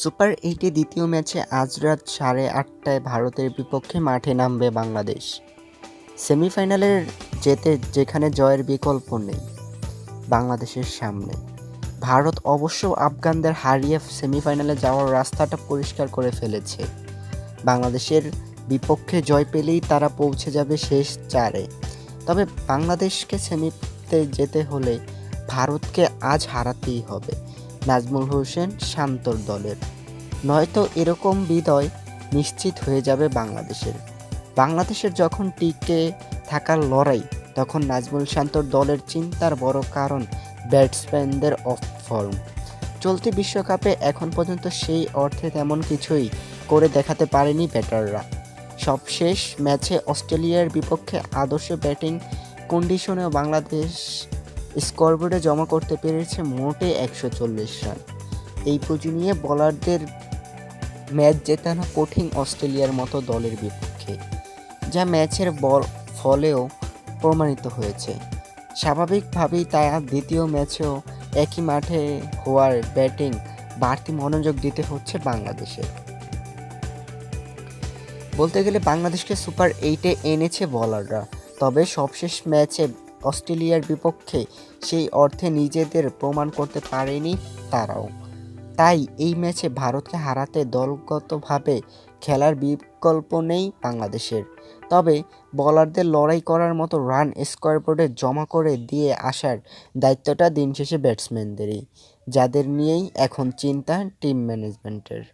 Super এইটে দ্বিতীয় ম্যাচে আজ রাত সাড়ে আটটায় ভারতের বিপক্ষে মাঠে নামবে বাংলাদেশ। সেমিফাইনালের যেতে যেখানে জয়ের বিকল্প নেই, বাংলাদেশের সামনে। ভারত অবশ্য আফগানদের হারিয়ে সেমিফাইনালে যাওয়ার রাস্তাটা পরিষ্কার করে ফেলেছে। বাংলাদেশের বিপক্ষে জয় পেলেই তারা পৌঁছে যাবে শেষ চারে। তবে বাংলাদেশকে সেমিতে যেতে হলে ভারতকে আজ হারাতেই হবে। নাজমুল হোসেন শান্তর দলের। নয়তো এরকম বিদয় নিশ্চিত হয়ে যাবে বাংলাদেশের। বাংলাদেশের যখন টিকে থাকার লড়াই, তখন নাজমুল শান্তর দলের চিন্তার বড় কারণ ব্যাটসম্যানদের অফ ফর্ম। চলতি বিশ্বকাপে এখন পর্যন্ত সেই অর্থে তেমন কিছুই করে দেখাতে পারেনি ব্যাটাররা। সবশেষ ম্যাচে অস্ট্রেলিয়ার বিপক্ষে আদর্শ ব্যাটিং কন্ডিশনেও বাংলাদেশ স্কোরবোর্ডে জমা করতে পেরেছে মোটে একশো চল্লিশ রান। এই পুঁজি নিয়ে বলারদের ম্যাচ জেতানো কঠিন অস্ট্রেলিয়ার মতো দলের বিপক্ষে, যা ম্যাচের বল ফলেও প্রমাণিত হয়েছে। স্বাভাবিকভাবেই তা দ্বিতীয় ম্যাচেও একই মাঠে হওয়ার ব্যাটিং বাড়তি মনোযোগ দিতে হচ্ছে বাংলাদেশের বলতে গেলে বাংলাদেশকে সুপার এইটে এনেছে বলাররা, তবে সবশেষ ম্যাচে অস্ট্রেলিয়ার বিপক্ষে সেই অর্থে নিজেদের প্রমাণ করতে পারেনি তারাও। তাই এই ম্যাচে ভারতকে হারাতে দলগতভাবে খেলার বিকল্প নেই বাংলাদেশের। তবে বলারদের লড়াই করার মতো রান স্কোয়ারবোর্ডে জমা করে দিয়ে আসার দায়িত্বটা দিন শেষে ব্যাটসম্যানদেরই, যাদের নিয়েই এখন চিন্তা টিম ম্যানেজমেন্টের।